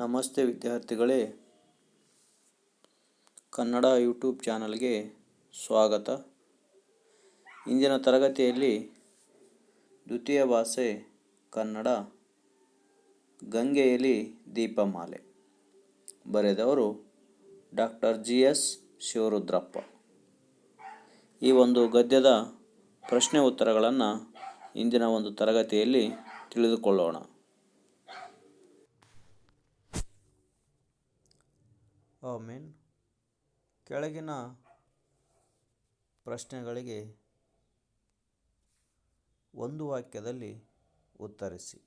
ನಮಸ್ತೆ ವಿದ್ಯಾರ್ಥಿಗಳೇ. ಕನ್ನಡ ಯೂಟ್ಯೂಬ್ ಚಾನಲ್ಗೆ ಸ್ವಾಗತ. ಇಂದಿನ ತರಗತಿಯಲ್ಲಿ ದ್ವಿತೀಯ ಭಾಷೆ ಕನ್ನಡ, ಗಂಗೆಯಲ್ಲಿ ದೀಪಮಾಲೆ. ಬರೆದವರು ಡಾಕ್ಟರ್ ಜಿ ಎಸ್ ಶಿವರುದ್ರಪ್ಪ. ಈ ಒಂದು ಗದ್ಯದ ಪ್ರಶ್ನೆ ಉತ್ತರಗಳನ್ನು ಇಂದಿನ ಒಂದು ತರಗತಿಯಲ್ಲಿ ತಿಳಿದುಕೊಳ್ಳೋಣ. ಆಮೇನ್. ಕೆಳಗಿನ ಪ್ರಶ್ನೆಗಳಿಗೆ ಒಂದು ವಾಕ್ಯದಲ್ಲಿ ಉತ್ತರಿಸಿ.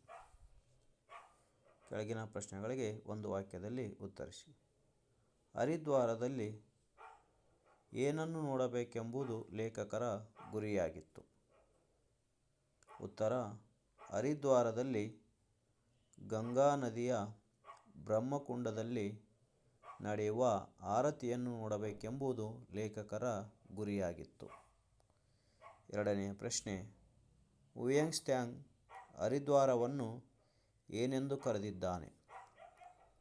ಕೆಳಗಿನ ಪ್ರಶ್ನೆಗಳಿಗೆ ಒಂದು ವಾಕ್ಯದಲ್ಲಿ ಉತ್ತರಿಸಿ. ಹರಿದ್ವಾರದಲ್ಲಿ ಏನನ್ನು ನೋಡಬೇಕೆಂಬುದು ಲೇಖಕರ ಗುರಿಯಾಗಿತ್ತು. ಉತ್ತರ, ಹರಿದ್ವಾರದಲ್ಲಿ ಗಂಗಾ ನದಿಯ ಬ್ರಹ್ಮಕುಂಡದಲ್ಲಿ ನಡೆಯುವ ಆರತಿಯನ್ನು ನೋಡಬೇಕೆಂಬುದು ಲೇಖಕರ ಗುರಿಯಾಗಿತ್ತು. ಎರಡನೆಯ ಪ್ರಶ್ನೆ ಹುಯೆಂಗ್ಸ್ತ್ಯಾಂಗ್ ಹರಿದ್ವಾರವನ್ನು ಏನೆಂದು ಕರೆದಿದ್ದಾನೆ?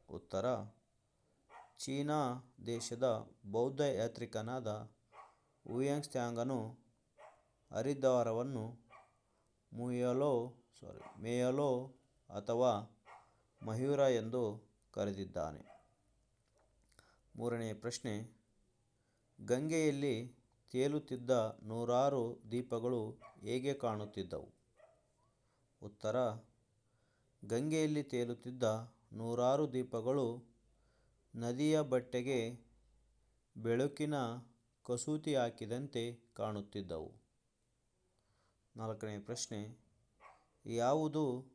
ಉತ್ತರ, ಚೀನಾ ದೇಶದ ಬೌದ್ಧ ಯಾತ್ರಿಕನಾದ ಹುಯೆಂಗ್ಸ್ತ್ಯಾಂಗನು ಹರಿದ್ವಾರವನ್ನು ಮುಯಲೋ ಸಾರಿ ಮೇಯಲೋ ಅಥವಾ ಮಯೂರ ಎಂದು ಕರೆದಿದ್ದಾನೆ. ಮೂರನೆಯ ಪ್ರಶ್ನೆ, ಗಂಗೆಯಲ್ಲಿ ತೇಲುತ್ತಿದ್ದ ನೂರಾರು ದೀಪಗಳು ಹೇಗೆ ಕಾಣುತ್ತಿದ್ದವು? ಉತ್ತರ, ಗಂಗೆಯಲ್ಲಿ ತೇಲುತ್ತಿದ್ದ ನೂರಾರು ದೀಪಗಳು ನದಿಯ ಬಟ್ಟೆಗೆ ಬೆಳಕಿನ ಕಸೂತಿ ಹಾಕಿದಂತೆ ಕಾಣುತ್ತಿದ್ದವು. ನಾಲ್ಕನೇ ಪ್ರಶ್ನೆ, ಯಾವುದು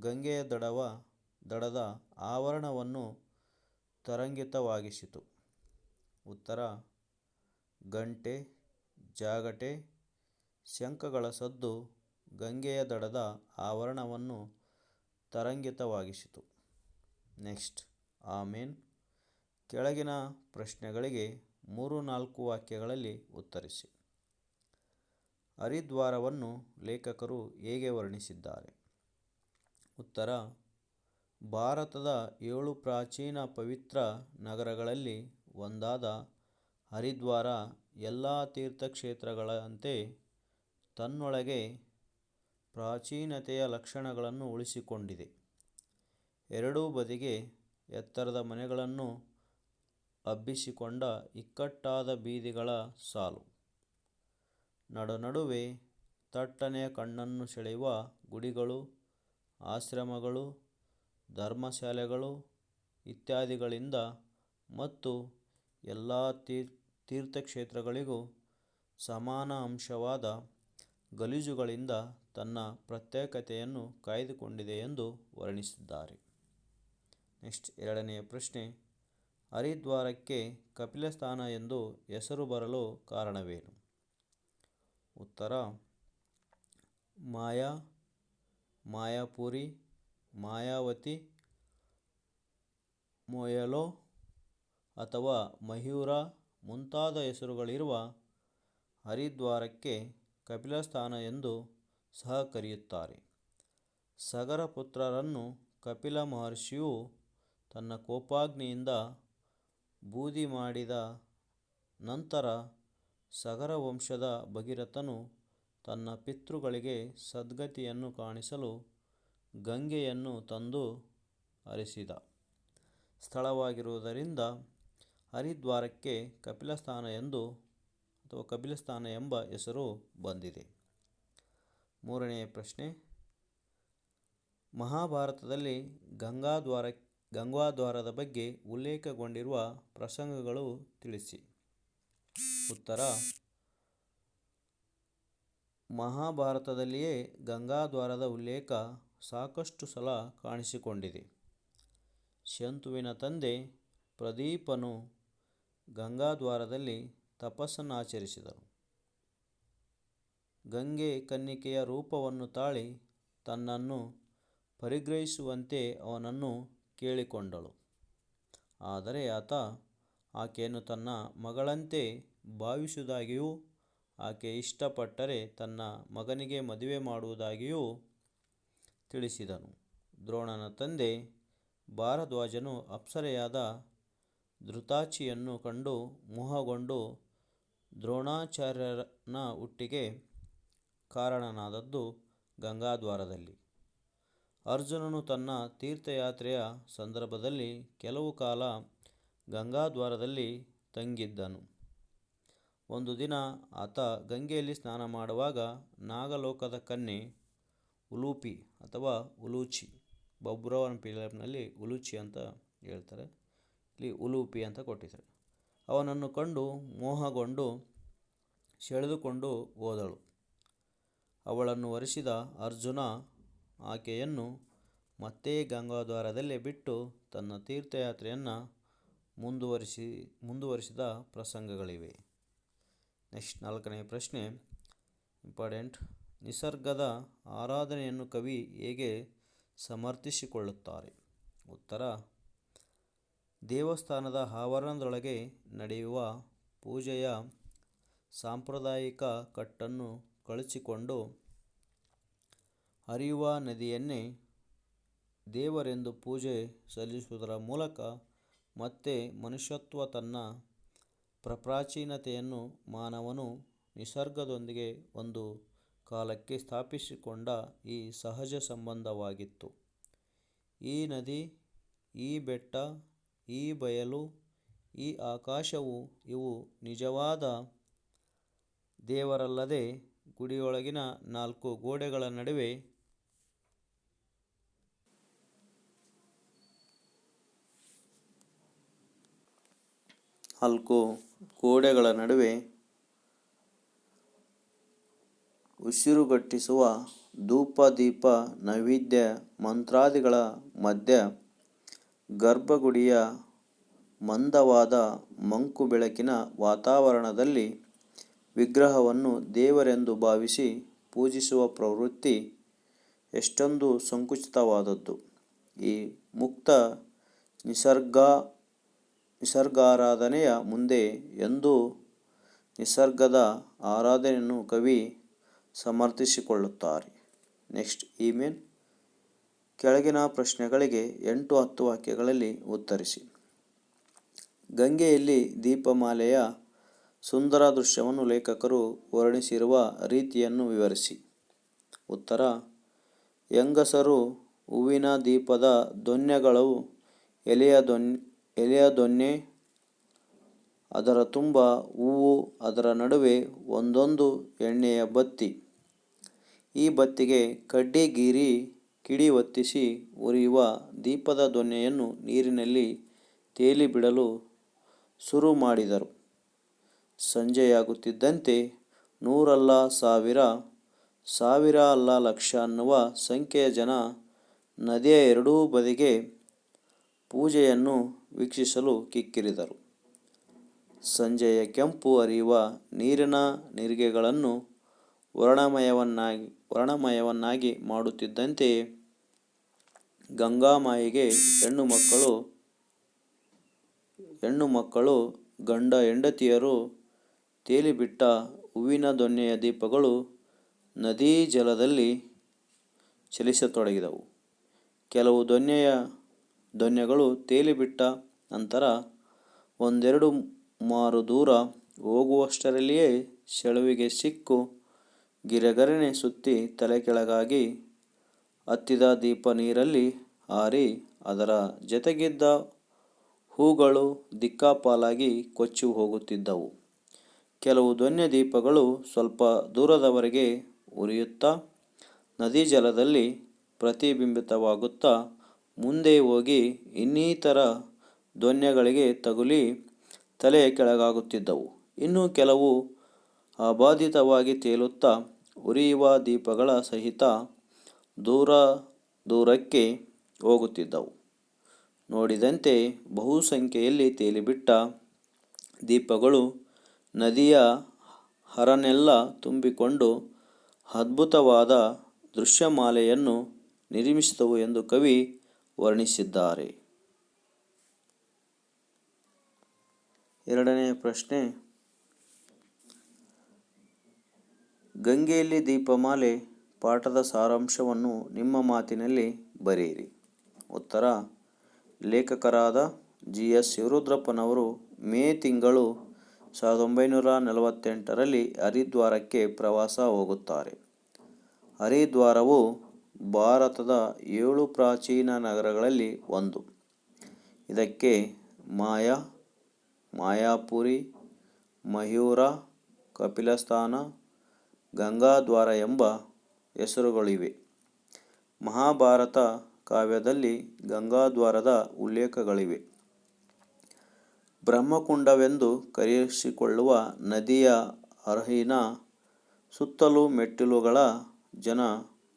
ಗಂಗೆಯ ದಡವ ದಡದ ಆವರಣವನ್ನು ತರಂಗಿತವಾಗಿಸಿತು. ಉತ್ತರ, ಗಂಟೆ, ಜಾಗಟೆ ಶಂಖಗಳ ಸದ್ದು ಗಂಗೆಯ ದಡದ ಆವರಣವನ್ನು ತರಂಗಿತವಾಗಿಸಿತು. ನೆಕ್ಸ್ಟ್, ಆಮೇನ್. ಕೆಳಗಿನ ಪ್ರಶ್ನೆಗಳಿಗೆ ಮೂರು ನಾಲ್ಕು ವಾಕ್ಯಗಳಲ್ಲಿ ಉತ್ತರಿಸಿ. ಹರಿದ್ವಾರವನ್ನು ಲೇಖಕರು ಹೇಗೆ ವರ್ಣಿಸಿದ್ದಾರೆ? ಉತ್ತರ ಭಾರತದ ಏಳು ಪ್ರಾಚೀನ ಪವಿತ್ರ ನಗರಗಳಲ್ಲಿ ಒಂದಾದ ಹರಿದ್ವಾರ ಎಲ್ಲ ತೀರ್ಥಕ್ಷೇತ್ರಗಳಂತೆ ತನ್ನೊಳಗೆ ಪ್ರಾಚೀನತೆಯ ಲಕ್ಷಣಗಳನ್ನು ಉಳಿಸಿಕೊಂಡಿದೆ. ಎರಡೂ ಬದಿಗೆ ಎತ್ತರದ ಮನೆಗಳನ್ನು ಹಬ್ಬಿಸಿಕೊಂಡ ಇಕ್ಕಟ್ಟಾದ ಬೀದಿಗಳ ಸಾಲು. ನಡುನಡುವೆ ತಟ್ಟನೆಯ ಕಣ್ಣನ್ನು ಸೆಳೆಯುವ ಗುಡಿಗಳು, ಆಶ್ರಮಗಳು ಧರ್ಮಶಾಲೆಗಳು ಇತ್ಯಾದಿಗಳಿಂದ ಮತ್ತು ಎಲ್ಲ ತೀರ್ಥಕ್ಷೇತ್ರಗಳಿಗೂ ಸಮಾನ ಅಂಶವಾದ ಗಲೀಜುಗಳಿಂದ ತನ್ನ ಪ್ರತ್ಯೇಕತೆಯನ್ನು ಕಾಯ್ದುಕೊಂಡಿದೆ ಎಂದು ವರ್ಣಿಸಿದ್ದಾರೆ. ನೆಕ್ಸ್ಟ್ ಎರಡನೆಯ ಪ್ರಶ್ನೆ, ಹರಿದ್ವಾರಕ್ಕೆ ಕಪಿಲಸ್ಥಾನ ಎಂದು ಹೆಸರು ಬರಲು ಕಾರಣವೇನು? ಉತ್ತರ, ಮಾಯಾ, ಮಾಯಾಪುರಿ ಮಾಯಾವತಿ, ಮೊಯಲೋ ಅಥವಾ ಮಯೂರ ಮುಂತಾದ ಹೆಸರುಗಳಿರುವ ಹರಿದ್ವಾರಕ್ಕೆ ಕಪಿಲಸ್ಥಾನ ಎಂದು ಸಹ ಕರೆಯುತ್ತಾರೆ. ಸಗರ ಪುತ್ರರನ್ನು ಕಪಿಲ ಮಹರ್ಷಿಯು ತನ್ನ ಕೋಪಾಗ್ನಿಯಿಂದ ಬೂದಿ ಮಾಡಿದ ನಂತರ ಸಗರ ವಂಶದ ಭಗೀರಥನು ತನ್ನ ಪಿತೃಗಳಿಗೆ ಸದ್ಗತಿಯನ್ನು ಕಾಣಿಸಲು ಗಂಗೆಯನ್ನು ತಂದು ಹರಿಸಿದ ಸ್ಥಳವಾಗಿರುವುದರಿಂದ ಹರಿದ್ವಾರಕ್ಕೆ ಕಪಿಲಸ್ಥಾನ ಎಂದು ಅಥವಾ ಕಪಿಲಸ್ಥಾನ ಎಂಬ ಹೆಸರು ಬಂದಿದೆ. ಮೂರನೆಯ ಪ್ರಶ್ನೆ, ಮಹಾಭಾರತದಲ್ಲಿ ಗಂಗಾದ್ವಾರ ಗಂಗಾದ್ವಾರದ ಬಗ್ಗೆ ಉಲ್ಲೇಖಗೊಂಡಿರುವ ಪ್ರಸಂಗಗಳು ತಿಳಿಸಿ. ಉತ್ತರ, ಮಹಾಭಾರತದಲ್ಲಿಯೇ ಗಂಗಾದ್ವಾರದ ಉಲ್ಲೇಖ ಸಾಕಷ್ಟು ಸಲ ಕಾಣಿಸಿಕೊಂಡಿದೆ. ಶಂತುವಿನ ತಂದೆ ಪ್ರದೀಪನು ಗಂಗಾದ್ವಾರದಲ್ಲಿ ತಪಸ್ಸನ್ನಾಚರಿಸಿದನು ಗಂಗೆ ಕನ್ನಿಕೆಯ ರೂಪವನ್ನು ತಾಳಿ ತನ್ನನ್ನು ಪರಿಗ್ರಹಿಸುವಂತೆ ಅವನನ್ನು ಕೇಳಿಕೊಂಡಳು. ಆದರೆ ಆತ ಆಕೆಯನ್ನು ತನ್ನ ಮಗಳಂತೆ ಭಾವಿಸುವುದಾಗಿಯೂ, ಆಕೆ ಇಷ್ಟಪಟ್ಟರೆ ತನ್ನ ಮಗನಿಗೆ ಮದುವೆ ಮಾಡುವುದಾಗಿಯೂ ತಿಳಿಸಿದನು ದ್ರೋಣನ ತಂದೆ ಭಾರದ್ವಾಜನು ಅಪ್ಸರೆಯಾದ ಧೃತಾಚಿಯನ್ನು ಕಂಡು ಮೋಹಗೊಂಡು ದ್ರೋಣಾಚಾರ್ಯನ ಹುಟ್ಟಿಗೆ ಕಾರಣನಾದದ್ದು ಗಂಗಾದ್ವಾರದಲ್ಲಿ. ಅರ್ಜುನನು ತನ್ನ ತೀರ್ಥಯಾತ್ರೆಯ ಸಂದರ್ಭದಲ್ಲಿ ಕೆಲವು ಕಾಲ ಗಂಗಾದ್ವಾರದಲ್ಲಿ ತಂಗಿದ್ದನು. ಒಂದು ದಿನ ಆತ ಗಂಗೆಯಲ್ಲಿ ಸ್ನಾನ ಮಾಡುವಾಗ ನಾಗಲೋಕದ ಕನ್ಯೆ ಉಲೂಪಿ ಅಥವಾ ಉಲೂಚಿ ಬೊಬ್ರವನ್ ಪಿಲಪ್ನಲ್ಲಿ ಉಲೂಚಿ ಅಂತ ಹೇಳ್ತಾರೆ ಇಲ್ಲಿ ಉಲೂಪಿ ಅಂತ ಕೊಟ್ಟಿದ್ದಾರೆ ಅವನನ್ನು ಕಂಡು ಮೋಹಗೊಂಡು ಸೆಳೆದುಕೊಂಡು ಹೋದಳು. ಅವಳನ್ನು ವರಿಸಿದ ಅರ್ಜುನ ಆಕೆಯನ್ನು ಮತ್ತೆ ಗಂಗಾದ್ವಾರದಲ್ಲಿ ಬಿಟ್ಟು ತನ್ನ ತೀರ್ಥಯಾತ್ರೆಯನ್ನು ಮುಂದುವರಿಸಿ, ಮುಂದುವರಿಸಿದ ಪ್ರಸಂಗಗಳಿವೆ. ನೆಕ್ಸ್ಟ್ ನಾಲ್ಕನೇ ಪ್ರಶ್ನೆ, ಇಂಪಾರ್ಟೆಂಟ್ ನಿಸರ್ಗದ ಆರಾಧನೆಯನ್ನು ಕವಿ ಹೇಗೆ ಸಮರ್ಥಿಸಿಕೊಳ್ಳುತ್ತಾರೆ? ಉತ್ತರ, ದೇವಸ್ಥಾನದ ಆವರಣದೊಳಗೆ ನಡೆಯುವ ಪೂಜೆಯ ಸಾಂಪ್ರದಾಯಿಕ ಕಟ್ಟನ್ನು ಕಳಚಿಕೊಂಡು ಹರಿಯುವ ನದಿಯನ್ನೇ ದೇವರೆಂದು ಪೂಜೆ ಸಲ್ಲಿಸುವುದರ ಮೂಲಕ ಮತ್ತೆ ಮನುಷ್ಯತ್ವ ತನ್ನ ಪ್ರಪ್ರಾಚೀನತೆಯನ್ನು ಮಾನವನು ನಿಸರ್ಗದೊಂದಿಗೆ ಒಂದು ಕಾಲಕ್ಕೆ ಸ್ಥಾಪಿಸಿಕೊಂಡ ಈ ಸಹಜ ಸಂಬಂಧವಾಗಿತ್ತು. ಈ ನದಿ, ಈ ಬೆಟ್ಟ, ಈ ಬಯಲು, ಈ ಆಕಾಶವು ಇವು ನಿಜವಾದ ದೇವರಲ್ಲದೆ ಗುಡಿಯೊಳಗಿನ ನಾಲ್ಕು ಗೋಡೆಗಳ ನಡುವೆ ನಾಲ್ಕು ಗೋಡೆಗಳ ನಡುವೆ ಉಸಿರುಗಟ್ಟಿಸುವ ಧೂಪ ದೀಪ ನೈವೇದ್ಯ ಮಂತ್ರಾದಿಗಳ ಮಧ್ಯ ಗರ್ಭಗುಡಿಯ ಮಂದವಾದ ಮಂಕು ಬೆಳಕಿನ ವಾತಾವರಣದಲ್ಲಿ ವಿಗ್ರಹವನ್ನು ದೇವರೆಂದು ಭಾವಿಸಿ ಪೂಜಿಸುವ ಪ್ರವೃತ್ತಿ ಎಷ್ಟೊಂದು ಸಂಕುಚಿತವಾದದ್ದು. ಈ ಮುಕ್ತ ನಿಸರ್ಗ, ನಿಸರ್ಗಾರಾಧನೆಯ ಮುಂದೆ ಎಂದು ನಿಸರ್ಗದ ಆರಾಧನೆಯನ್ನು ಕವಿ ಸಮರ್ಥಿಸಿಕೊಳ್ಳುತ್ತಾರೆ. ನೆಕ್ಸ್ಟ್ ಇಮೇಲ್ ಕೆಳಗಿನ ಪ್ರಶ್ನೆಗಳಿಗೆ ಎಂಟು ಹತ್ತು ವಾಕ್ಯಗಳಲ್ಲಿ ಉತ್ತರಿಸಿ. ಗಂಗೆಯಲ್ಲಿ ದೀಪಮಾಲೆಯ ಸುಂದರ ದೃಶ್ಯವನ್ನು ಲೇಖಕರು ವರ್ಣಿಸಿರುವ ರೀತಿಯನ್ನು ವಿವರಿಸಿ. ಉತ್ತರ ಹೆಂಗಸರು ಹೂವಿನ ದೀಪದ ದೊನ್ನೆಗಳು ಎಲೆಯ ದೊಣ್ಣೆ, ಅದರ ತುಂಬ ಹೂವು, ಅದರ ನಡುವೆ ಒಂದೊಂದು ಎಣ್ಣೆಯ ಬತ್ತಿ. ಈ ಬತ್ತಿಗೆ ಕಡ್ಡಿ ಗೀರಿ ಕಿಡಿ ಒತ್ತಿಸಿ ಉರಿಯುವ ದೀಪದ ಧ್ವನಿಯನ್ನು ನೀರಿನಲ್ಲಿ ತೇಲಿ ಬಿಡಲು ಶುರು ಮಾಡಿದರು ಸಂಜೆಯಾಗುತ್ತಿದ್ದಂತೆ ನೂರಲ್ಲ ಸಾವಿರ, ಸಾವಿರ ಅಲ್ಲ ಲಕ್ಷ ಅನ್ನುವ ಸಂಖ್ಯೆಯ ಜನ ನದಿಯ ಎರಡೂ ಬದಿಗೆ ಪೂಜೆಯನ್ನು ವೀಕ್ಷಿಸಲು ಕಿಕ್ಕಿರಿದರು. ಸಂಜೆಯ ಕೆಂಪು ಹರಿಯುವ ನೀರಿನ ನಿರಿಗೆಗಳನ್ನು ವರ್ಣಮಯವನ್ನಾಗಿ ವರ್ಣಮಯವನ್ನಾಗಿ ಮಾಡುತ್ತಿದ್ದಂತೆಯೇ ಗಂಗಾಮಾಯಿಗೆ ಹೆಣ್ಣು ಮಕ್ಕಳು ಹೆಣ್ಣು ಮಕ್ಕಳು, ಗಂಡ ಹೆಂಡತಿಯರು, ತೇಲಿಬಿಟ್ಟ ಹೂವಿನ ದೊನ್ನೆಯ ದೀಪಗಳು ನದೀಜಲದಲ್ಲಿ ಚಲಿಸತೊಡಗಿದವು. ಕೆಲವು ದೊನ್ನೆಯ ದೊನ್ನೆಗಳು ತೇಲಿಬಿಟ್ಟ ನಂತರ ಒಂದೆರಡು ಮಾರು ದೂರ ಹೋಗುವಷ್ಟರಲ್ಲಿಯೇ ಸೆಳುವಿಗೆ ಸಿಕ್ಕು ಗಿರಗಿರನೆ ಸುತ್ತಿ ತಲೆಕೆಳಗಾಗಿ ಹತ್ತಿದ ದೀಪ ನೀರಲ್ಲಿ ಹಾರಿ ಅದರ ಜೊತೆಗಿದ್ದ ಹೂಗಳು ದಿಕ್ಕಾಪಾಲಾಗಿ ಕೊಚ್ಚಿ ಹೋಗುತ್ತಿದ್ದವು. ಕೆಲವು ಧ್ವನ್ಯ ದೀಪಗಳು ಸ್ವಲ್ಪ ದೂರದವರೆಗೆ ಉರಿಯುತ್ತಾ ನದಿ ಜಲದಲ್ಲಿ ಪ್ರತಿಬಿಂಬಿತವಾಗುತ್ತಾ ಮುಂದೆ ಹೋಗಿ ಇನ್ನಿತರ ಧ್ವನ್ಯಗಳಿಗೆ ತಗುಲಿ ತಲೆಯ ಕೆಳಗಾಗುತ್ತಿದ್ದವು. ಇನ್ನು ಕೆಲವು ಅಬಾಧಿತವಾಗಿ ತೇಲುತ್ತಾ ಉರಿಯುವ ದೀಪಗಳ ಸಹಿತ ದೂರ ದೂರಕ್ಕೆ ಹೋಗುತ್ತಿದ್ದವು. ನೋಡಿದಂತೆ ಬಹುಸಂಖ್ಯೆಯಲ್ಲಿ ತೇಲಿಬಿಟ್ಟ ದೀಪಗಳು ನದಿಯ ಹರನೆಲ್ಲ ತುಂಬಿಕೊಂಡು ಅದ್ಭುತವಾದ ದೃಶ್ಯಮಾಲೆಯನ್ನು ನಿರ್ಮಿಸಿದವು ಎಂದು ಕವಿ ವರ್ಣಿಸಿದ್ದಾರೆ. ಎರಡನೆಯ ಪ್ರಶ್ನೆ. ಗಂಗೆಯಲ್ಲಿ ದೀಪಮಾಲೆ ಪಾಠದ ಸಾರಾಂಶವನ್ನು ನಿಮ್ಮ ಮಾತಿನಲ್ಲಿ ಬರೆಯಿರಿ. ಉತ್ತರ, ಲೇಖಕರಾದ ಜಿ ಎಸ್ ಶಿವರುದ್ರಪ್ಪನವರು ಮೇ ತಿಂಗಳು ಸಾವಿರದ ಒಂಬೈನೂರ ನಲವತ್ತೆಂಟರಲ್ಲಿ ಹರಿದ್ವಾರಕ್ಕೆ ಪ್ರವಾಸ ಹೋಗುತ್ತಾರೆ. ಹರಿದ್ವಾರವು ಭಾರತದ ಏಳು ಪ್ರಾಚೀನ ನಗರಗಳಲ್ಲಿ ಒಂದು. ಇದಕ್ಕೆ ಮಾಯಾ ಮಾಯಾಪುರಿ, ಮಯೂರ, ಕಪಿಲಸ್ಥಾನ, ಗಂಗಾದ್ವಾರ ಎಂಬ ಹೆಸರುಗಳಿವೆ. ಮಹಾಭಾರತ ಕಾವ್ಯದಲ್ಲಿ ಗಂಗಾದ್ವಾರದ ಉಲ್ಲೇಖಗಳಿವೆ. ಬ್ರಹ್ಮಕುಂಡವೆಂದು ಕರೆಯಿಸಿಕೊಳ್ಳುವ ನದಿಯ ಅರ್ಹಿನ ಸುತ್ತಲೂ ಮೆಟ್ಟಿಲುಗಳ ಜನ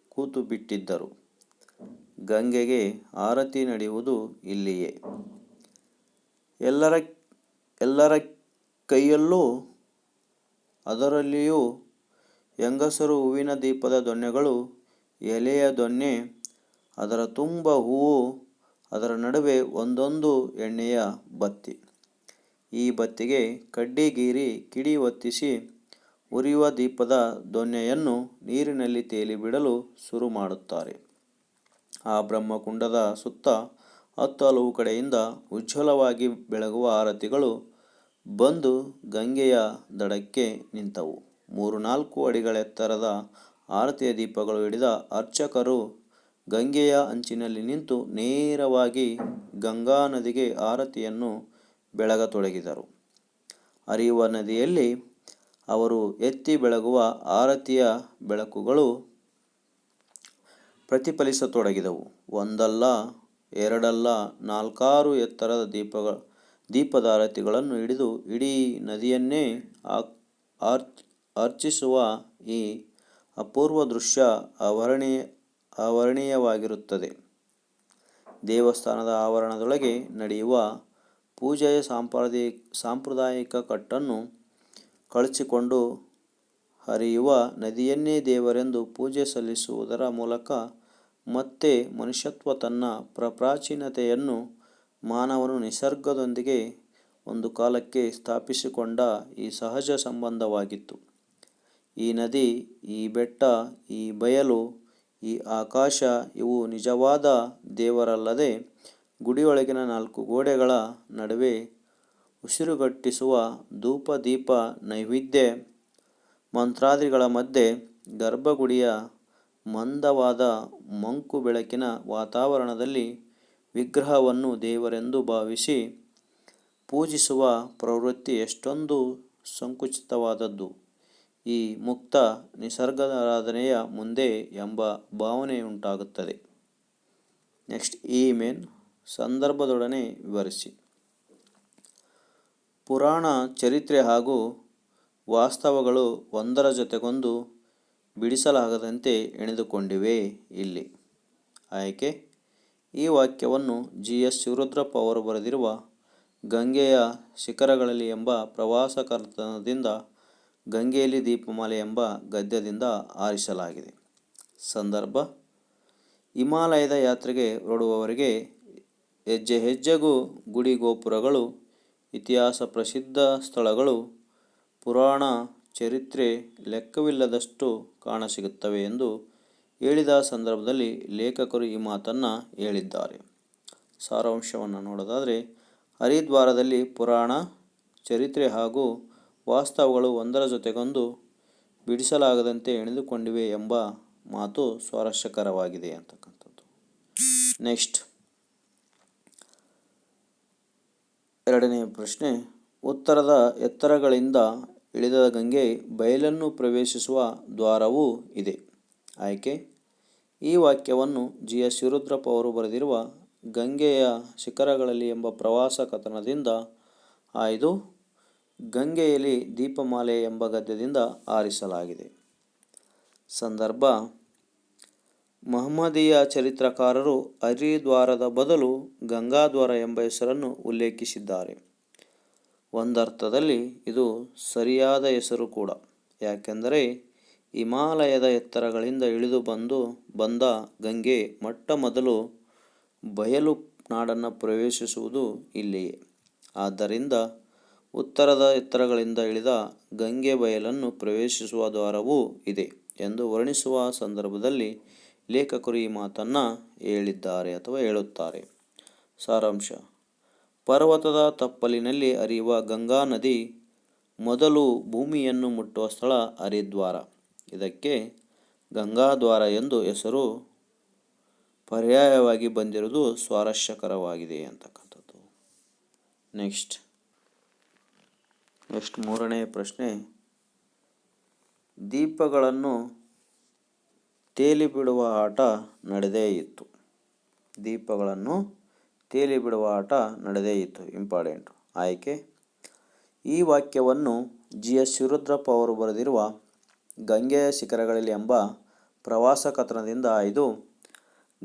ಕೂತುಬಿಟ್ಟಿದ್ದರು. ಗಂಗೆಗೆ ಆರತಿ ನಡೆಯುವುದು ಇಲ್ಲಿಯೇ. ಎಲ್ಲರ ಎಲ್ಲರ ಕೈಯಲ್ಲೂ ಅದರಲ್ಲಿಯೂ ಹೆಂಗಸರು ಹೂವಿನ ದೀಪದ ದೊಣ್ಣೆಗಳು, ಎಲೆಯ ದೊಣ್ಣೆ, ಅದರ ತುಂಬ ಹೂವು, ಅದರ ನಡುವೆ ಒಂದೊಂದು ಎಣ್ಣೆಯ ಬತ್ತಿ. ಈ ಬತ್ತಿಗೆ ಕಡ್ಡಿಗೀರಿ, ಕಿಡಿ ಒತ್ತಿಸಿ ಉರಿಯುವ ದೀಪದ ದೊಣ್ಣೆಯನ್ನು ನೀರಿನಲ್ಲಿ ತೇಲಿ ಬಿಡಲು ಶುರು ಮಾಡುತ್ತಾರೆ. ಆ ಬ್ರಹ್ಮಕುಂಡದ ಸುತ್ತ ಹತ್ತು ಹಲವು ಕಡೆಯಿಂದ ಉಜ್ವಲವಾಗಿ ಬೆಳಗುವ ಆರತಿಗಳು ಬಂದು ಗಂಗೆಯ ದಡಕ್ಕೆ ನಿಂತವು. ಮೂರು ನಾಲ್ಕು ಅಡಿಗಳೆತ್ತರದ ಆರತಿಯ ದೀಪಗಳು ಹಿಡಿದ ಅರ್ಚಕರು ಗಂಗೆಯ ಅಂಚಿನಲ್ಲಿ ನಿಂತು ನೇರವಾಗಿ ಗಂಗಾ ನದಿಗೆ ಆರತಿಯನ್ನು ಬೆಳಗತೊಡಗಿದರು. ಹರಿಯುವ ನದಿಯಲ್ಲಿ ಅವರು ಎತ್ತಿ ಬೆಳಗುವ ಆರತಿಯ ಬೆಳಕುಗಳು ಪ್ರತಿಫಲಿಸತೊಡಗಿದವು. ಒಂದಲ್ಲ, ಎರಡಲ್ಲ, ನಾಲ್ಕಾರು ಎತ್ತರದ ದೀಪಗಳ ದೀಪದ ಆರತಿಗಳನ್ನು ಹಿಡಿದು ಇಡೀ ನದಿಯನ್ನೇ ಅರ್ಚಿಸುವ ಈ ಅಪೂರ್ವ ದೃಶ್ಯ ಅವರ್ಣೀಯ ಅವರ್ಣೀಯವಾಗಿರುತ್ತದೆ ದೇವಸ್ಥಾನದ ಆವರಣದೊಳಗೆ ನಡೆಯುವ ಪೂಜೆಯ ಸಾಂಪ್ರದಾಯ ಸಾಂಪ್ರದಾಯಿಕ ಕಟ್ಟನ್ನು ಕಳಚಿಕೊಂಡು ಹರಿಯುವ ನದಿಯನ್ನೇ ದೇವರೆಂದು ಪೂಜೆ ಸಲ್ಲಿಸುವುದರ ಮೂಲಕ ಮತ್ತೆ ಮನುಷ್ಯತ್ವ ತನ್ನ ಪ್ರಪ್ರಾಚೀನತೆಯನ್ನು ಮಾನವನು ನಿಸರ್ಗದೊಂದಿಗೆ ಒಂದು ಕಾಲಕ್ಕೆ ಸ್ಥಾಪಿಸಿಕೊಂಡ ಈ ಸಹಜ ಸಂಬಂಧವಾಗಿತ್ತು. ಈ ನದಿ, ಈ ಬೆಟ್ಟ, ಈ ಬಯಲು, ಈ ಆಕಾಶ ಇವು ನಿಜವಾದ ದೇವರಲ್ಲದೆ ಗುಡಿಯೊಳಗಿನ ನಾಲ್ಕು ಗೋಡೆಗಳ ನಡುವೆ ಉಸಿರುಗಟ್ಟಿಸುವ ಧೂಪ ದೀಪ ನೈವೇದ್ಯ ಮಂತ್ರಾದಿಗಳ ಮಧ್ಯೆ ಗರ್ಭಗುಡಿಯ ಮಂದವಾದ ಮಂಕು ಬೆಳಕಿನ ವಾತಾವರಣದಲ್ಲಿ ವಿಗ್ರಹವನ್ನು ದೇವರೆಂದು ಭಾವಿಸಿ ಪೂಜಿಸುವ ಪ್ರವೃತ್ತಿ ಎಷ್ಟೊಂದು ಸಂಕುಚಿತವಾದದ್ದು. ಈ ಮುಕ್ತ ನಿಸರ್ಗಾರಾಧನೆಯ ಮುಂದೆ ಎಂಬ ಭಾವನೆಯುಂಟಾಗುತ್ತದೆ ನೆಕ್ಸ್ಟ್ ಈ ಮೇನ್ ಸಂದರ್ಭದೊಡನೆ ವಿವರಿಸಿ. ಪುರಾಣ ಚರಿತ್ರೆ ಹಾಗೂ ವಾಸ್ತವಗಳು ಒಂದರ ಜೊತೆಗೊಂದು ಬಿಡಿಸಲಾಗದಂತೆ ಎಣೆದುಕೊಂಡಿವೆ ಇಲ್ಲಿ. ಆಯ್ಕೆ ಈ ವಾಕ್ಯವನ್ನು ಜಿ. ಎಸ್. ಶಿವರುದ್ರಪ್ಪ ಅವರು ಬರೆದಿರುವ ಗಂಗೆಯ ಶಿಖರಗಳಲ್ಲಿ ಎಂಬ ಪ್ರವಾಸ ಕರ್ತನದಿಂದ ಗಂಗೆಯಲ್ಲಿ ದೀಪಮಾಲೆ ಎಂಬ ಗದ್ಯದಿಂದ ಆರಿಸಲಾಗಿದೆ. ಸಂದರ್ಭ, ಹಿಮಾಲಯದ ಯಾತ್ರೆಗೆ ಹೊರಡುವವರಿಗೆ ಹೆಜ್ಜೆ ಹೆಜ್ಜೆಗೂ ಗುಡಿ ಗೋಪುರಗಳು, ಇತಿಹಾಸ ಪ್ರಸಿದ್ಧ ಸ್ಥಳಗಳು, ಪುರಾಣ ಚರಿತ್ರೆ ಲೆಕ್ಕವಿಲ್ಲದಷ್ಟು ಕಾಣಸಿಗುತ್ತವೆ ಎಂದು ಹೇಳಿದ ಸಂದರ್ಭದಲ್ಲಿ ಲೇಖಕರು ಈ ಮಾತನ್ನು ಹೇಳಿದ್ದಾರೆ. ಸಾರಾಂಶವನ್ನು ನೋಡೋದಾದರೆ, ಹರಿದ್ವಾರದಲ್ಲಿ ಪುರಾಣ, ಚರಿತ್ರೆ ಹಾಗೂ ವಾಸ್ತವಗಳು ಒಂದರ ಜೊತೆಗೊಂದು ಬಿಡಿಸಲಾಗದಂತೆ ಎಣೆದುಕೊಂಡಿವೆ ಎಂಬ ಮಾತು ಸ್ವಾರಸ್ಯಕರವಾಗಿದೆ ಅಂತಕ್ಕಂಥದ್ದು. ನೆಕ್ಸ್ಟ್. ಎರಡನೇ ಪ್ರಶ್ನೆ, ಉತ್ತರದ ಎತ್ತರಗಳಿಂದ ಇಳಿದ ಗಂಗೆ ಬಯಲನ್ನು ಪ್ರವೇಶಿಸುವ ದ್ವಾರವೂ ಇದೆ. ಆಯ್ಕೆ ಈ ವಾಕ್ಯವನ್ನು ಜಿ ಎಸ್ ಶಿವರುದ್ರಪ್ಪ ಅವರು ಬರೆದಿರುವ ಗಂಗೆಯ ಶಿಖರಗಳಲ್ಲಿ ಎಂಬ ಪ್ರವಾಸ ಕಥನದಿಂದ ಆಯ್ದು ಗಂಗೆಯಲ್ಲಿ ದೀಪಮಾಲೆ ಎಂಬ ಗದ್ಯದಿಂದ ಆರಿಸಲಾಗಿದೆ. ಸಂದರ್ಭ, ಮಹಮ್ಮದೀಯ ಚರಿತ್ರಕಾರರು ಹರಿದ್ವಾರದ ಬದಲು ಗಂಗಾದ್ವಾರ ಎಂಬ ಹೆಸರನ್ನು ಉಲ್ಲೇಖಿಸಿದ್ದಾರೆ. ಒಂದರ್ಥದಲ್ಲಿ ಇದು ಸರಿಯಾದ ಹೆಸರು ಕೂಡ. ಯಾಕೆಂದರೆ ಹಿಮಾಲಯದ ಎತ್ತರಗಳಿಂದ ಇಳಿದು ಬಂದು ಬಂದ ಗಂಗೆ ಮೊಟ್ಟ ಮೊದಲು ಬಯಲು ನಾಡನ್ನು ಪ್ರವೇಶಿಸುವುದು ಇಲ್ಲಿಯೇ. ಆದ್ದರಿಂದ ಉತ್ತರದ ಎತ್ತರಗಳಿಂದ ಇಳಿದ ಗಂಗೆ ಬಯಲನ್ನು ಪ್ರವೇಶಿಸುವ ದ್ವಾರವೂ ಇದೆ ಎಂದು ವರ್ಣಿಸುವ ಸಂದರ್ಭದಲ್ಲಿ ಲೇಖಕರು ಈ ಮಾತನ್ನು ಹೇಳಿದ್ದಾರೆ ಅಥವಾ ಹೇಳುತ್ತಾರೆ. ಸಾರಾಂಶ. ಪರ್ವತದ ತಪ್ಪಲಿನಲ್ಲಿ ಹರಿಯುವ ಗಂಗಾ ನದಿ ಮೊದಲು ಭೂಮಿಯನ್ನು ಮುಟ್ಟುವ ಸ್ಥಳ ಹರಿದ್ವಾರ. ಇದಕ್ಕೆ ಗಂಗಾದ್ವಾರ ಎಂದು ಹೆಸರು ಪರ್ಯಾಯವಾಗಿ ಬಂದಿರುವುದು ಸ್ವಾರಸ್ಯಕರವಾಗಿದೆ ಅಂತಕ್ಕಂಥದ್ದು. ನೆಕ್ಸ್ಟ್ ನೆಕ್ಸ್ಟ್ ಮೂರನೇ ಪ್ರಶ್ನೆ. ದೀಪಗಳನ್ನು ತೇಲಿ ಬಿಡುವ ಆಟ ನಡೆದೇ ಇತ್ತು. ದೀಪಗಳನ್ನು ತೇಲಿ ಬಿಡುವ ಆಟ ನಡೆದೇ ಇತ್ತು. ಇಂಪಾರ್ಟೆಂಟ್ ಆಯ್ಕೆ. ಈ ವಾಕ್ಯವನ್ನು ಜಿ ಎಸ್ ಶಿವರುದ್ರಪ್ಪ ಅವರು ಬರೆದಿರುವ ಗಂಗೆಯ ಶಿಖರಗಳಲ್ಲಿ ಎಂಬ ಪ್ರವಾಸ ಕಥನದಿಂದ ಇದು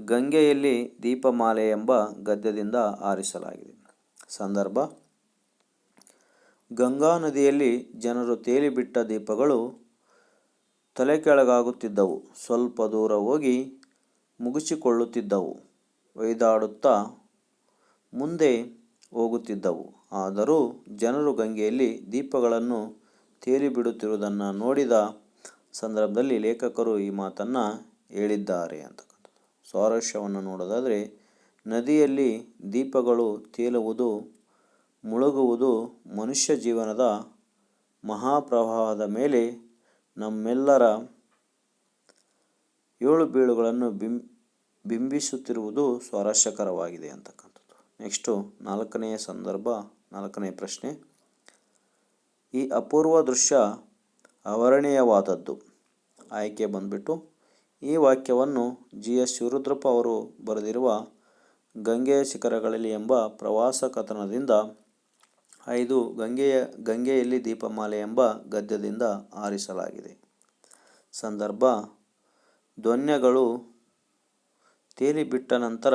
ಗಂಗೆಯಲ್ಲಿ ದೀಪಮಾಲೆ ಎಂಬ ಗದ್ಯದಿಂದ ಆರಿಸಲಾಗಿದೆ. ಸಂದರ್ಭ, ಗಂಗಾ ನದಿಯಲ್ಲಿ ಜನರು ತೇಲಿಬಿಟ್ಟ ದೀಪಗಳು ತಲೆಕೆಳಗಾಗುತ್ತಿದ್ದವು. ಸ್ವಲ್ಪ ದೂರ ಹೋಗಿ ಮುಗಿಸಿಕೊಳ್ಳುತ್ತಿದ್ದವು. ಒಯ್ದಾಡುತ್ತಾ ಮುಂದೆ ಹೋಗುತ್ತಿದ್ದವು. ಆದರೂ ಜನರು ಗಂಗೆಯಲ್ಲಿ ದೀಪಗಳನ್ನು ತೇಲಿಬಿಡುತ್ತಿರುವುದನ್ನು ನೋಡಿದ ಸಂದರ್ಭದಲ್ಲಿ ಲೇಖಕರು ಈ ಮಾತನ್ನು ಹೇಳಿದ್ದಾರೆ ಅಂತಕ್ಕಂಥದ್ದು. ಸ್ವಾರಸ್ಯವನ್ನು ನೋಡೋದಾದರೆ, ನದಿಯಲ್ಲಿ ದೀಪಗಳು ತೇಲುವುದು, ಮುಳುಗುವುದು ಮನುಷ್ಯ ಜೀವನದ ಮಹಾಪ್ರವಾಹದ ಮೇಲೆ ನಮ್ಮೆಲ್ಲರ ಏಳು ಬೀಳುಗಳನ್ನು ಬಿಂ, ಬಿಂಬಿಸುತ್ತಿರುವುದು ಸ್ವಾರಸ್ಯಕರವಾಗಿದೆ ಅಂತಕ್ಕಂಥದ್ದು. ನೆಕ್ಸ್ಟು ನಾಲ್ಕನೆಯ ಸಂದರ್ಭ, ನಾಲ್ಕನೇ ಪ್ರಶ್ನೆ. ಈ ಅಪೂರ್ವ ದೃಶ್ಯ ಅವರ್ಣೀಯವಾದದ್ದು. ಆಯ್ಕೆ ಬಂದ್ಬಿಟ್ಟು ಈ ವಾಕ್ಯವನ್ನು ಜಿ. ಎಸ್. ಶಿವರುದ್ರಪ್ಪ ಅವರು ಬರೆದಿರುವ ಗಂಗೆಯ ಶಿಖರಗಳಲ್ಲಿ ಎಂಬ ಪ್ರವಾಸ ಕಥನದಿಂದ ಐದು ಗಂಗೆಯ ಗಂಗೆಯಲ್ಲಿ ದೀಪಮಾಲೆ ಎಂಬ ಗದ್ಯದಿಂದ ಆರಿಸಲಾಗಿದೆ. ಸಂದರ್ಭ, ಧ್ವನ್ಯಗಳು ತೇಲಿಬಿಟ್ಟ ನಂತರ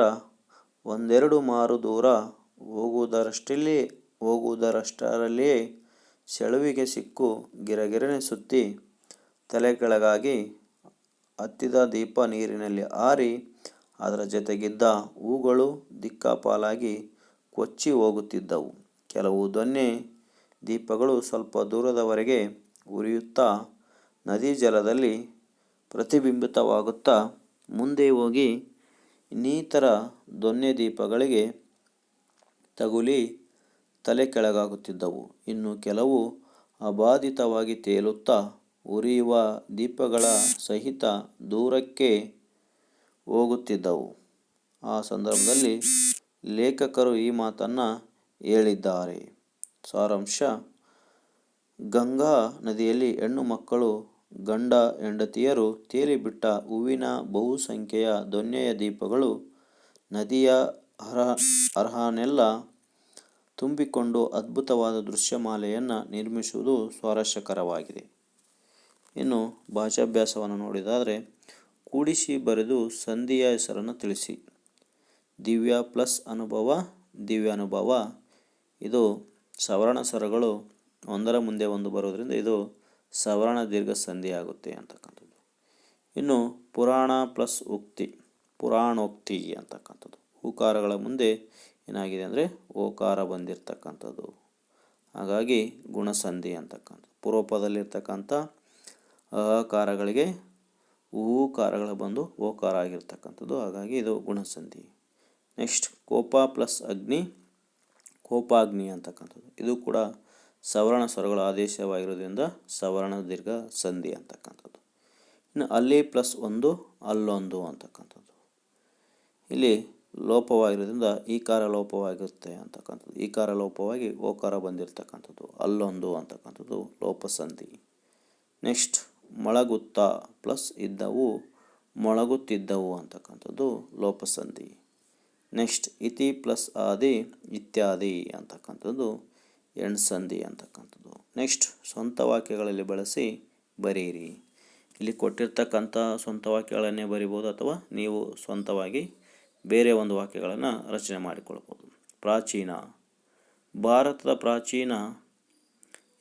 ಒಂದೆರಡು ಮಾರು ದೂರ ಹೋಗುವುದರಷ್ಟಲ್ಲಿ ಹೋಗುವುದರಷ್ಟರಲ್ಲಿಯೇ ಸೆಳುವಿಗೆ ಸಿಕ್ಕು ಗಿರಗಿರನೆ ಸುತ್ತಿ ತಲೆ ಕೆಳಗಾಗಿ ಹತ್ತಿದ ದೀಪ ನೀರಿನಲ್ಲಿ ಆರಿ ಅದರ ಜೊತೆಗಿದ್ದ ಹೂಗಳು ದಿಕ್ಕಾಪಾಲಾಗಿ ಕೊಚ್ಚಿ ಹೋಗುತ್ತಿದ್ದವು. ಕೆಲವು ದೊನ್ನೆ ದೀಪಗಳು ಸ್ವಲ್ಪ ದೂರದವರೆಗೆ ಉರಿಯುತ್ತಾ ನದಿ ಜಲದಲ್ಲಿ ಪ್ರತಿಬಿಂಬಿತವಾಗುತ್ತಾ ಮುಂದೆ ಹೋಗಿ ಇನ್ನಿತರ ದೊನ್ನೆ ದೀಪಗಳಿಗೆ ತಗುಲಿ ತಲೆ ಕೆಳಗಾಗುತ್ತಿದ್ದವು ಇನ್ನು ಕೆಲವು ಅಬಾಧಿತವಾಗಿ ತೇಲುತ್ತಾ ಉರಿಯುವ ದೀಪಗಳ ಸಹಿತ ದೂರಕ್ಕೆ ಹೋಗುತ್ತಿದ್ದವು. ಆ ಸಂದರ್ಭದಲ್ಲಿ ಲೇಖಕರು ಈ ಮಾತನ್ನು ಹೇಳಿದ್ದಾರೆ. ಸಾರಾಂಶ, ಗಂಗಾ ನದಿಯಲ್ಲಿ ಹೆಣ್ಣು ಮಕ್ಕಳು, ಗಂಡ ಹೆಂಡತಿಯರು ತೇಲಿಬಿಟ್ಟ ಹೂವಿನ ಬಹುಸಂಖ್ಯೆಯ ದೊನ್ನೆಯ ದೀಪಗಳು ನದಿಯ ಅರ್ಹ ಹರಹನೆಲ್ಲ ತುಂಬಿಕೊಂಡು ಅದ್ಭುತವಾದ ದೃಶ್ಯಮಾಲೆಯನ್ನು ನಿರ್ಮಿಸುವುದು ಸ್ವಾರಸ್ಯಕರವಾಗಿದೆ. ಇನ್ನು ಭಾಷಾಭ್ಯಾಸವನ್ನು ನೋಡಿದಾದರೆ, ಕೂಡಿಸಿ ಬರೆದು ಸಂಧಿಯ ಹೆಸರನ್ನು ತಿಳಿಸಿ. ದಿವ್ಯ ಪ್ಲಸ್ ಅನುಭವ ದಿವ್ಯಾನುಭವ ಇದು ಸವರ್ಣ ಸ್ವರಗಳು ಒಂದರ ಮುಂದೆ ಒಂದು ಬರೋದ್ರಿಂದ ಇದು ಸವರ್ಣ ದೀರ್ಘ ಸಂಧಿ ಆಗುತ್ತೆ ಅಂತಕ್ಕಂಥದ್ದು. ಇನ್ನು ಪುರಾಣ ಪ್ಲಸ್ ಉಕ್ತಿ, ಪುರಾಣೋಕ್ತಿ ಅಂತಕ್ಕಂಥದ್ದು. ಹೂಕಾರಗಳ ಮುಂದೆ ಏನಾಗಿದೆ ಅಂದರೆ ಓಕಾರ ಬಂದಿರತಕ್ಕಂಥದ್ದು. ಹಾಗಾಗಿ ಗುಣಸಂಧಿ ಅಂತಕ್ಕಂಥದ್ದು. ಪೂರ್ವಪದಲ್ಲಿರ್ತಕ್ಕಂಥ ಅಕಾರಗಳಿಗೆ ಹೂಕಾರಗಳು ಬಂದು ಓಕಾರ ಆಗಿರ್ತಕ್ಕಂಥದ್ದು. ಹಾಗಾಗಿ ಇದು ಗುಣಸಂಧಿ. ನೆಕ್ಸ್ಟ್ ಕೋಪ ಪ್ಲಸ್ ಅಗ್ನಿ, ಕೋಪಾಗ್ನಿ ಅಂತಕ್ಕಂಥದ್ದು. ಇದು ಕೂಡ ಸವರ್ಣ ಸ್ವರಗಳ ಆದೇಶವಾಗಿರೋದ್ರಿಂದ ಸವರ್ಣ ದೀರ್ಘ ಸಂಧಿ ಅಂತಕ್ಕಂಥದ್ದು. ಇನ್ನು ಅಲ್ಲಿ ಪ್ಲಸ್ ಒಂದು, ಅಲ್ಲೊಂದು ಅಂತಕ್ಕಂಥದ್ದು. ಇಲ್ಲಿ ಲೋಪವಾಗಿರೋದ್ರಿಂದ ಈ ಕಾರ ಲೋಪವಾಗಿರುತ್ತೆ ಅಂತಕ್ಕಂಥದ್ದು. ಈ ಕಾರ ಲೋಪವಾಗಿ ಓಕಾರ ಬಂದಿರತಕ್ಕಂಥದ್ದು. ಅಲ್ಲೊಂದು ಅಂತಕ್ಕಂಥದ್ದು ಲೋಪಸಂಧಿ. ನೆಕ್ಸ್ಟ್, ಮೊಳಗುತ್ತ ಪ್ಲಸ್ ಇದ್ದವು, ಮೊಳಗುತ್ತಿದ್ದವು ಅಂತಕ್ಕಂಥದ್ದು ಲೋಪಸಂಧಿ. ನೆಕ್ಸ್ಟ್, ಇತಿ ಪ್ಲಸ್ ಆದಿ, ಇತ್ಯಾದಿ ಅಂತಕ್ಕಂಥದ್ದು ಎಣ್ಸಂಧಿ ಅಂತಕ್ಕಂಥದ್ದು. ನೆಕ್ಸ್ಟ್, ಸ್ವಂತ ವಾಕ್ಯಗಳಲ್ಲಿ ಬಳಸಿ ಬರೀರಿ ಇಲ್ಲಿ ಕೊಟ್ಟಿರ್ತಕ್ಕಂಥ ಸ್ವಂತ ವಾಕ್ಯಗಳನ್ನೇ ಬರಿಬೋದು ಅಥವಾ ನೀವು ಸ್ವಂತವಾಗಿ ಬೇರೆ ಒಂದು ವಾಕ್ಯಗಳನ್ನು ರಚನೆ ಮಾಡಿಕೊಳ್ಬೋದು. ಪ್ರಾಚೀನ. ಭಾರತದ ಪ್ರಾಚೀನ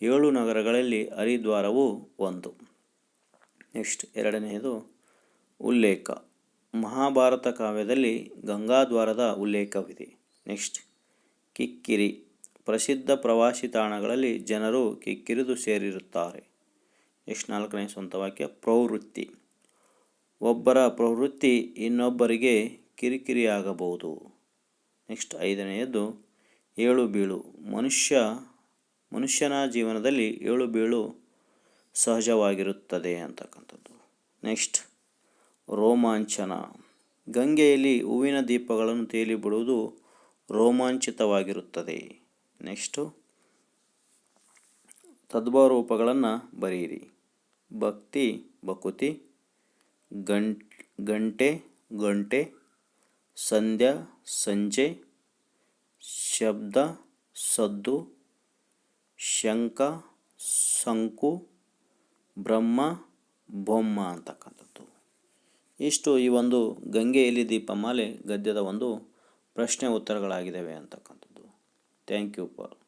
ಏಳು ನಗರಗಳಲ್ಲಿ ಹರಿದ್ವಾರವು ಒಂದು. ನೆಕ್ಸ್ಟ್ ಎರಡನೆಯದು ಉಲ್ಲೇಖ. ಮಹಾಭಾರತ ಕಾವ್ಯದಲ್ಲಿ ಗಂಗಾದ್ವಾರದ ಉಲ್ಲೇಖವಿದೆ. ನೆಕ್ಸ್ಟ್ ಕಿಕ್ಕಿರಿ. ಪ್ರಸಿದ್ಧ ಪ್ರವಾಸಿ ತಾಣಗಳಲ್ಲಿ ಜನರು ಕಿಕ್ಕಿರಿದು ಸೇರಿರುತ್ತಾರೆ. ನೆಕ್ಸ್ಟ್ ನಾಲ್ಕನೇ ಸ್ವಂತ ವಾಕ್ಯ ಪ್ರವೃತ್ತಿ. ಒಬ್ಬರ ಪ್ರವೃತ್ತಿ ಇನ್ನೊಬ್ಬರಿಗೆ ಕಿರಿಕಿರಿಯಾಗಬಹುದು. ನೆಕ್ಸ್ಟ್ ಐದನೆಯದ್ದು, ಏಳು ಬೀಳು. ಮನುಷ್ಯ, ಮನುಷ್ಯನ ಜೀವನದಲ್ಲಿ ಏಳು ಬೀಳು ಸಹಜವಾಗಿರುತ್ತದೆ ಅಂತಕ್ಕಂಥದ್ದು. ನೆಕ್ಸ್ಟ್, ರೋಮಾಂಚನ. ಗಂಗೆಯಲ್ಲಿ ಹೂವಿನ ದೀಪಗಳನ್ನು ತೇಲಿ ಬಿಡುವುದು ರೋಮಾಂಚಿತವಾಗಿರುತ್ತದೆ. ನೆಕ್ಸ್ಟು ತದ್ಭವರೂಪಗಳನ್ನು ಬರೆಯಿರಿ. ಭಕ್ತಿ ಬಕುತಿ ಗಂಟ್, ಗಂಟೆ ಗಂಟೆ ಸಂಧ್ಯಾ, ಸಂಜೆ, ಶಬ್ದ, ಸದ್ದು, ಶಂಕ ಸಂಕು ಬ್ರಹ್ಮ, ಬೊಮ್ಮ ಅಂತಕ್ಕಂಥದ್ದು. ಇಷ್ಟು ಈ ಒಂದು ಗಂಗೆಯಲ್ಲಿ ದೀಪಮಾಲೆ ಗದ್ಯದ ಒಂದು ಪ್ರಶ್ನೆ ಉತ್ತರಗಳಾಗಿದ್ದಾವೆ ಅಂತಕ್ಕಂಥದ್ದು. Thank you for